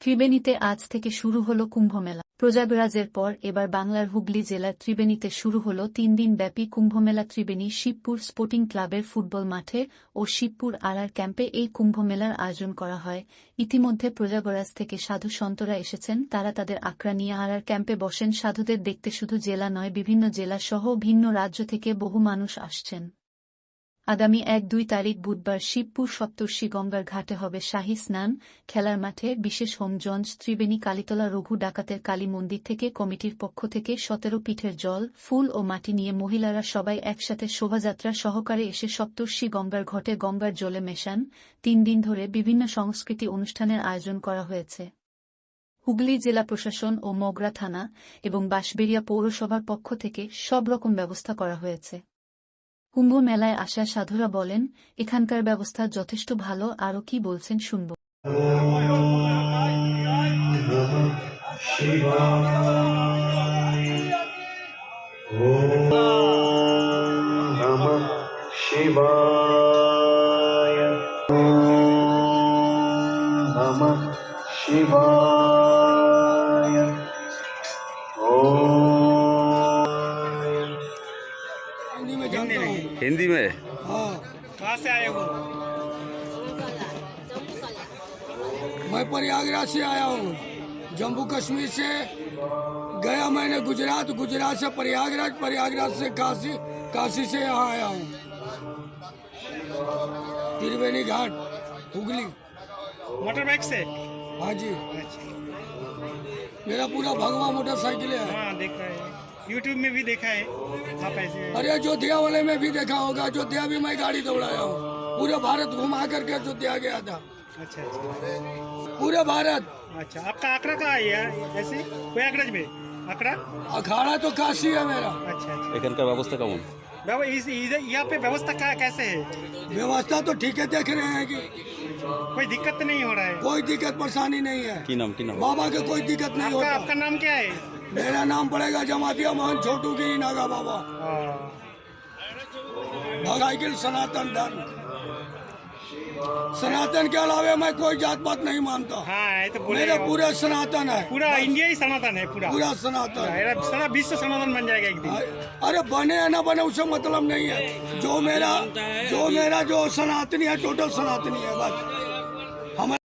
ত্রিবেণীতে আজ থেকে শুরু হলো কুম্ভমেলা। প্রজাগরাজের পর এবার বাংলার হুগলি জেলার ত্রিবেণীতে শুরু হলো তিন ব্যাপী কুম্ভমেলা। ত্রিবেণী, শিবপুর স্পোর্টিং ক্লাবের ফুটবল মাঠে ও শিবপুর আড়ার ক্যাম্পে এই কুম্ভমেলার আয়োজন করা হয়। ইতিমধ্যে প্রজাগরাজ থেকে সাধু সন্তরা এসেছেন। তারা তাদের আখড়া নিয়ে আড়ার ক্যাম্পে বসেন। সাধুদের দেখতে শুধু জেলা নয়, বিভিন্ন জেলা সহ ভিন্ন রাজ্য থেকে বহু মানুষ আসছেন। আগামী এক দুই তারিখ বুধবার শিবপুর সপ্তর্ষি গঙ্গার ঘাটে হবে শাহী স্নান, খেলার মাঠে, বিশেষ হোমজঞ্জ ত্রিবেণী, কালীতলা, রঘু ডাকাতের কালী মন্দির থেকে কমিটির পক্ষ থেকে সতেরো পিঠের জল, ফুল ও মাটি নিয়ে মহিলারা সবাই একসাথে শোভাযাত্রা সহকারে এসে সপ্তর্ষি গঙ্গার ঘটে গঙ্গার জলে মেশান। তিন দিন ধরে বিভিন্ন সংস্কৃতি অনুষ্ঠানের আয়োজন করা হয়েছে। হুগলি জেলা প্রশাসন ও মগরা থানা এবং বাঁশবেড়িয়া পৌরসভার পক্ষ থেকে সব রকম ব্যবস্থা করা হয়েছে। কুম্ভ মেলায় আসা সাধুরা বলেন, এখানকার ব্যবস্থা যথেষ্ট ভালো আরও কি বলছেন শুনব। শিবায় শিবায়। हिंदी में? हाँ कहाँ से आए हो? मैं प्रयागराज से आया हूँ। जम्मू कश्मीर से गया मैंने गुजरात। गुजरात से प्रयागराज प्रयागराज से काशी काशी से यहाँ आया हूँ। त्रिवेणी घाट हुगली। मोटर बाइक से? हाँ जी। अच्छा। मेरा पूरा भगवा मोटरसाइकिल है। हाँ देखा है। यूट्यूब में भी देखा है। आप ऐसे अरे अयोध्या वाले में भी देखा होगा। अयोध्या भी मैं गाड़ी दौड़ाया हूँ। पूरे भारत घुमा करके अयोध्या गया था। अच्छा अच्छा। पूरे भारत। अच्छा आपका आंकड़ा कहाँ है ऐसे? प्रयागराज में? आंकड़ा? अखाड़ा तो काशी है मेरा। अच्छा अच्छा। का व्यवस्था कम यहाँ पे व्यवस्था क्या कैसे है? व्यवस्था तो ठीक है देख रहे हैं कि कोई दिक्कत नहीं हो रहा है? कोई दिक्कत परेशानी नहीं है। की नाम की नाम? बाबा के कोई दिक्कत नहीं हो रहा आपका नाम क्या है? मेरा नाम पड़ेगा जमातिया मोहन छोटू की नागा बाबा। हाँ, साइकिल सनातन धर्म। सनातन के अलावे मैं कोई जात पात नहीं मानता। हाँ तो मेरे पूरे सनातन है। पूरा इंडिया ही सनातन है पूरा। पूरा सनातन। सारा विश्व सनातन बन जाएगा एक दिन। अरे बने या ना बने उससे मतलब नहीं है। जो मेरा जो मेरा जो सनातनी है टोटल सनातनी है बस।